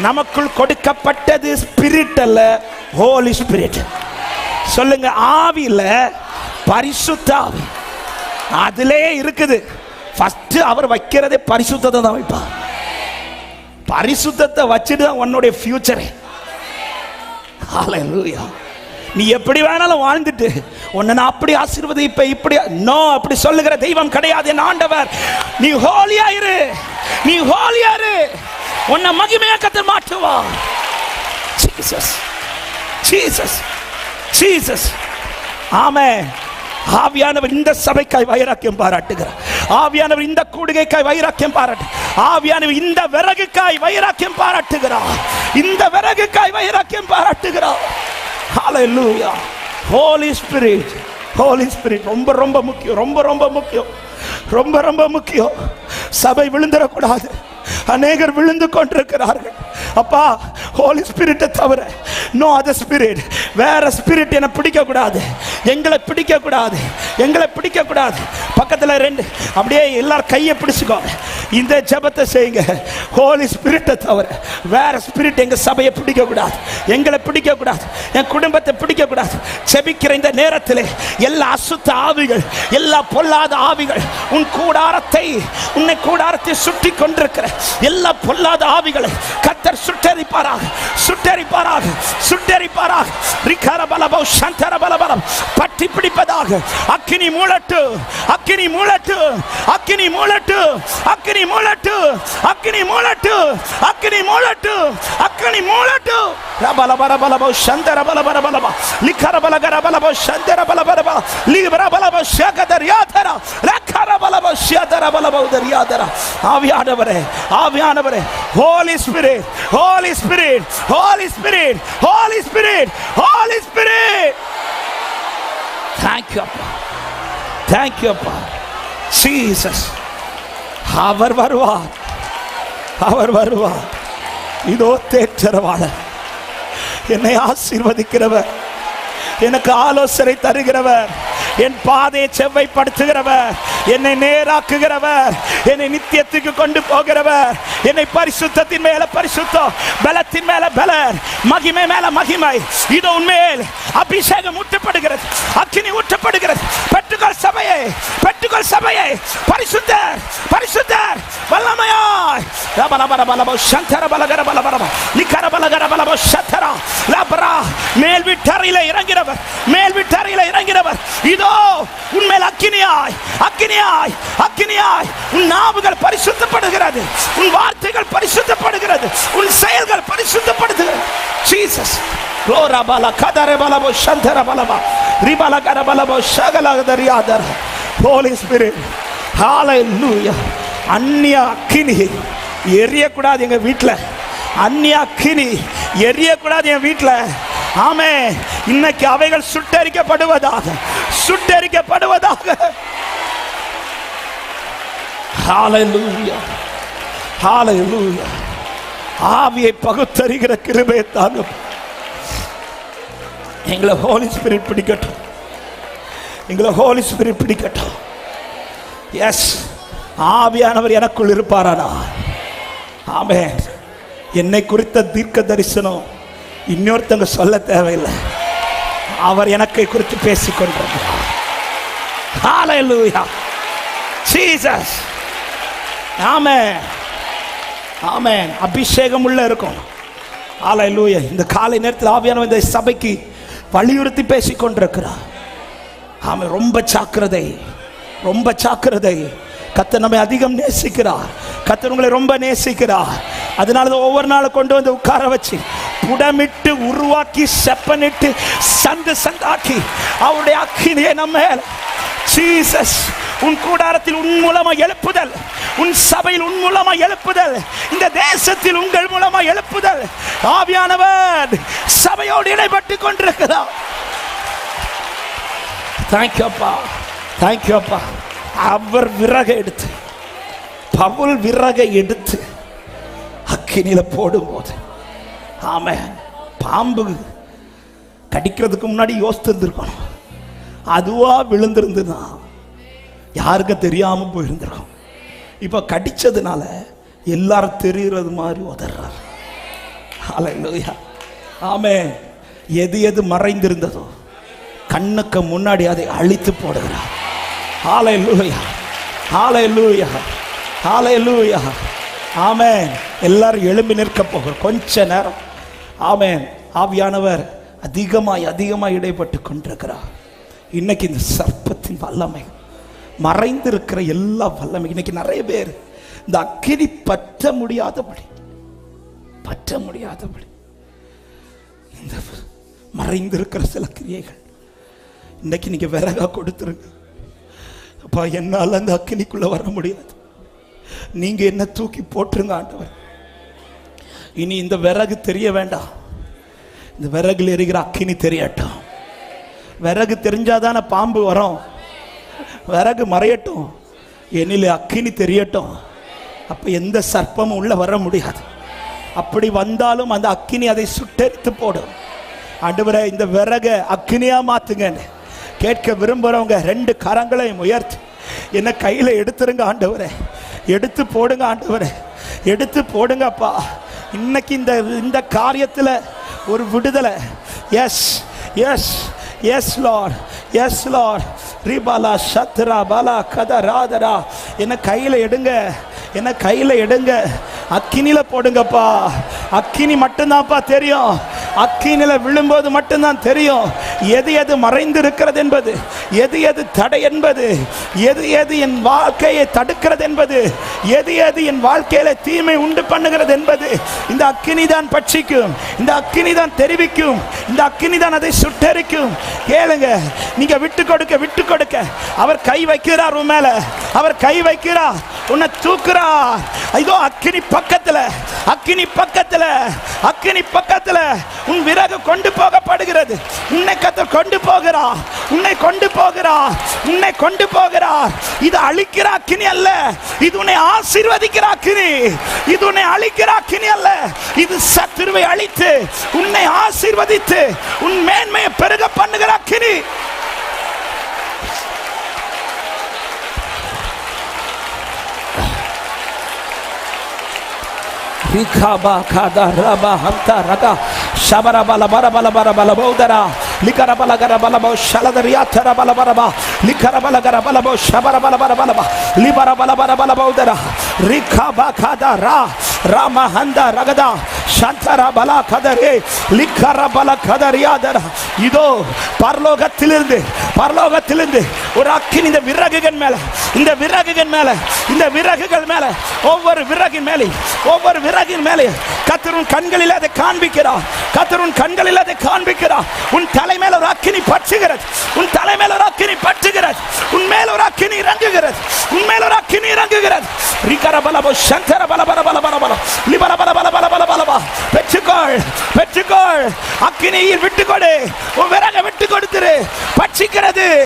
நமக்குள் கொடுக்கப்பட்டது ஸ்பிரிட் அல்ல ஹோலி ஸ்பிரிட் சொல்லுங்க ஆவியில பரிசுத்த ஆவி அதிலே இருக்குது. ஃபர்ஸ்ட் அவர் வைக்கிறதே பரிசுத்தத்தை தான் வைப்பார் பரிசுத்தத்தை வச்சுட்டு தான் உன்னுடைய ஃபியூச்சரே ஹalleluya நீ எப்படி வேணாலும் வாழ்ந்துட்டு உன்னை நான் அப்படி ஆசீர்வதி இப்ப இப்படி நோ அப்படி சொல்லுகிற தெய்வம் கிடையாது என் ஆண்டவர். நீ ஹோலியா இரு. நீ ஹோலியா இரு. உன்னை மகிமையா கத்த மாட்டுவா ஜீசஸ் ஜீசஸ் ஜீசஸ் ஆமே ஆவியானவர் இந்த சபைக்காய் வைராக்கியம் பாராட்டுகிறார். ஆவியானவர் இந்த கூடுகைக்காய் வைராக்கியம் பாராட்டு ஆவியானவர் இந்த விறகுக்காய் வைராக்கியம் பாராட்டுகிறார். இந்த விறகுக்காய் வைராக்கியம் பாராட்டுகிறார். Hallelujah holy spirit holy spirit ரொம்ப ரொம்ப முக்கியம் ரொம்ப ரொம்ப முக்கியம். ரொம்ப ரொம்ப முக்கியம். சபை விழுந்துடக்கூடாது. அநேகர் விழுந்து கொண்டிருக்கிறார்கள். அப்பா ஹோலி ஸ்பிரிட்டை தவிர நோ அதர் ஸ்பிரிட் வேற ஸ்பிரிட் என்னை பிடிக்க கூடாது எங்களை பிடிக்க கூடாது எங்களை பிடிக்க கூடாது பக்கத்தில் ரெண்டு. அப்படியே எல்லாரும் கையை பிடிச்சுக்கோங்க இந்த ஜெபத்தை செய்யுங்க. ஹோலி ஸ்பிரிட்டை தவிர வேற ஸ்பிரிட் எங்க சபையை பிடிக்க கூடாது எங்களை பிடிக்க கூடாது என் குடும்பத்தை பிடிக்க கூடாது செபிக்கிற இந்த நேரத்தில் எல்லா அசுத்த ஆவிகள் எல்லா பொல்லாத ஆவிகள் உன் கூடாரத்தை உன்னை கூடாரத்தை சுற்றி கொண்டிருக்கிற எல்லா பொல்லாத ஆவிகளை கத்தர் சுட்டரிப்பாராக சுட்டரிப்பாராக சுட்டரிப்பாராக. ரிகர பலபோ சந்தர பலபலம் பட்டி பிடிப்பதாக. அக்கினி மூளட்டு அக்கினி மூளட்டு அக்கினி மூளட்டு அக்கினி மூளட்டு அக்கினி மூளட்டு அக்னி மூளட்டு அக்னி மூளட்டு ரபல பல பலபோ சந்தர பல பல பலபா லிக்கர பல கர பலபோ சந்தர பல பலபா லிபர பலபோ ஷகதர் யாதர ரக்கர பலபோ ஷதர பலபோ தரியாதர ஆவியானவரே ஆவியானவரே holy spirit holy spirit holy spirit holy spirit holy spirit thank you அப்பா தேங்க்யூ அப்பா ஜீசஸ் அவர் வருவார். அவர் வருவார் இதோ தேற்றரவாளர். என்னை ஆசீர்வதிக்கிறவர். எனக்கு ஆலோசனை தருகிறவர். என் பாதையை செவ்வைப்படுத்துகிறவர். என்னை நேராக்குகிறவர். என்னை நித்தியத்துக்கு கொண்டு போகிறவர். என்னை பரிசுத்தத்தின் மேல பரிசுத்தம் பலத்தின் மேல பலன் மகிமை மேல மகிமை. இது உண்மையில் அபிஷேகம் ஊற்றப்படுகிறது. அக்கினி ஊற்றப்படுகிறது பெற்றுக்கொள் சபையை பெற்றுக்கொள் சபையை பரிசுத்தர் பரிசுத்தர் வல்லமையாய் ரபல பல பலபோ சந்தர பலகர பல பலப நிக்கர பலகர பலபோ சத்தரா லபரா மேல் வீட்டறையில இறங்கிறவர் மேல் விட்டறையில் இறங்கிறவர் இதோ உண்மையில் அக்கினியாய் அக்கினியாய் அக்கினியாய். உன் நாவுகள் பரிசுத்தப்படுகிறது உன் வார்த்தைகள் பரிசுத்தப்படுகிறது உன் செயல்கள் பரிசுத்தப்படுகிறது. ஜீசஸ் ரோரா பல கதர பலபோ சந்தர பலபா ரிபல கர பலபோ சகல தரியாதர ஹோலி ஸ்பிரிட் ஹalleluya அந்நிய அக்கினி எரியக்கூடாது எங்க வீட்டில் அந்நிய அக்கினி எரியக்கூடாது என் வீட்டில் ஆமே இன்னைக்கு அவைகள் சுட்டரிக்கப்படுவதாக சுட்டரிக்கப்படுவதாக. ஆவியை பகுத்தறிகிற கிருபையை தாங்க எங்களை ஹோலி ஸ்பிரிட் பிடிக்கட்டும். எங்களை ஹோலி ஸ்பிரிட் பிடிக்கட்டும். எஸ் ஆவியானவர் எனக்குள் இருப்பாரானா ஆமே என்னை குறித்த தீர்க்க தரிசனம் இன்னொருத்தங்க சொல்ல தேவையில்லை. அவர் எனக்கு குறித்து பேசிக் கொண்டிருக்கிறார். Hallelujah Jesus amen. ஆமென். அபிஷேகம் உள்ள இருக்கும். ஹalleluya இந்த காலை நேரத்தில் ஆவியானவர் இந்த சபைக்கு வலியுறுத்தி பேசிக்கொண்டிருக்கிறார் ஆமென். ரொம்ப ஜாக்கிரதை. ரொம்ப ஜாக்கிரதை. கத்தர் நம்மை அதிகம் நேசிக்கிறார். கத்தர் உங்களை ரொம்ப நேசிக்கிறார். அதனால தான் ஒவ்வொரு நாளும் கொண்டு வந்து உட்கார வச்சு புடமிட்டு உருவாக்கி செப்பனிட்டு சந்து சந்தாக்கி அவருடைய அக்கினியை நம்ம ஜீசஸ் உன் கூடாரத்தில் உன் மூலமா எழுப்புதல். உன் சபையில் உன் மூலமா எழுப்புதல். இந்த தேசத்தில் உங்கள் மூலமா எழுப்புதல். ஆவியானவர் சபையோடு இடைப்பட்டு கொண்டிருக்கிறார். தேங்க்யூ அப்பா. தேங்க்யூ அப்பா. அவர் விறகை எடுத்து பவுல் விறகை எடுத்து அக்கினியில போடும்போது ஆம பாம்பு கடிக்கிறதுக்கு முன்னாடி யோசித்திருந்திருக்கணும். அதுவா விழுந்திருந்ததுன்னா யாருக்கும் தெரியாம போயிருந்திருக்கும். இப்ப கடிச்சதுனால எல்லாரும் தெரிகிறது மாதிரி உதர்றாரு அலையா ஆமே எது எது மறைந்திருந்ததோ கண்ணுக்கு முன்னாடி அதை அழித்து போடுகிறார். ஹாலையை லூயா ஹாலையலூயா ஆமேன் எல்லாரும் எழும்பி நிற்க போகிறோம். கொஞ்ச நேரம். ஆமேன் ஆவியானவர் அதிகமாய் அதிகமாய் இடைப்பட்டு கொண்டிருக்கிறார். இன்னைக்கு இந்த சர்ப்பத்தின் வல்லமை மறைந்திருக்கிற எல்லா வல்லமை இன்னைக்கு நிறைய பேர் இந்த அக்கினி பற்ற முடியாதபடி பற்ற முடியாதபடி இந்த மறைந்திருக்கிற சில கிரியைகள் இன்னைக்கு நீங்க விறகா கொடுத்துருங்க. அப்பா என்னால் அந்த அக்கினிக்குள்ள வர முடியாது. நீங்க என்ன தூக்கி போட்டுருங்க ஆண்டவர். இனி இந்த விறகு தெரிய வேண்டாம் இந்த விறகுல எரிகிற அக்கினி தெரியட்டும். விறகு தெரிஞ்சாதானே பாம்பு வரும். விறகு மறையட்டும். என்னில் அக்கினி தெரியட்டும். அப்ப எந்த சர்ப்பமும் உள்ள வர முடியாது. அப்படி வந்தாலும் அந்த அக்கினி அதை சுட்டெடுத்து போடும். ஆண்டவரை இந்த விறக அக்கினியா மாத்துங்க கேட்க விரும்புறவங்க ரெண்டு கரங்களையும் உயர்த்தி என்ன கையில எடுத்துருங்க ஆண்டவரே. எடுத்து போடுங்க ஆண்டவரே. எடுத்து போடுங்கப்பா இன்னைக்கு இந்த இந்த காரியத்தில் ஒரு விடுதலை. Yes yes yes Lord yes Lord ரிபாலா சத்ரா பாலா கத ராதரா. என்ன கையில் எடுங்க. என்ன கையில் எடுங்க. அக்கினியில் போடுங்கப்பா. அக்கினி மட்டும்தான்ப்பா தெரியும். அக்கினில விழும்போது மட்டும்தான் தெரியும். எது எது மறைந்து இருக்கிறது என்பது எது எது தடை என்பது எது எது என் வாழ்க்கையை தடுக்கிறது என்பது எது எது என் வாழ்க்கையில தீமை உண்டு பண்ணுகிறது என்பது இந்த அக்கினி தான் பட்சிக்கும் இந்த அக்கினி தான் தெரிவிக்கும் இந்த அக்கினி தான் அதை சுட்டரிக்கும். கேளுங்க நீங்க விட்டு கொடுக்க விட்டு கொடுக்க. அவர் கை வைக்கிறார் உன் மேல அவர் கை வைக்கிறார். உன்னை தூக்குறார். இதோ அக்கினி பக்கத்துல அக்கினி பக்கத்துல அக்கினி பக்கத்துல உன் விறகு கொண்டு போகப்படுகிறது. உன்னை கத்த கொண்டு போகிறார். உன்னை கொண்டு போகிறார். உன்னை கொண்டு போகிறார். இது அழிக்கிற அக்கினி அல்ல. இது உன்னை ஆசீர்வதிக்கிற அக்கினி. இது உன்னை அழிக்கிற அக்கினி அல்ல. இது சத்துருவை அழித்து உன்னை ஆசீர்வதித்து உன் மேன்மையை பெருக Rikaba kada raba hanta rada shabara bala bara bala bara bala bodara likara bala gara bala bo shaladariya tara bala bara ba likara bala gara bala bo shabara bala bara bala ba libara bala bara bala bodara rikaba kada ra ராமஹந்த ரகதா Chandra shantara கதரே லிக்கர பல கதரியாதர இதோ பரலோகத்திலிருந்து பரலோகத்திலிருந்து ஒரு அக்கினி இந்த விறகுகள் மேல இந்த விறகுகள் மேல இந்த விறகுகள் மேல ஒவ்வொரு விறகின் மேலே ஒவ்வொரு விறகின் மேலே கத்தருன் கண்களில் அதை காண்பிக்கிறார் கத்தருன் கண்களில் அதை காண்பிக்கிறார் உன் தலை ஒரு அக்கினி பற்றுகிறது உன் தலை ஒரு அக்கினி பற்றுகிறது உன் மேல ஒரு அக்கினி இறங்குகிறது உன் மேல ஒரு அக்கினி இறங்குகிறது. பெற்றுக்கொள் பெற்றுக்கொள் அக்கினியில் விட்டுக்கொடு. உன் விறக விட்டு கொடுத்துரு பட்சிக்கிறது.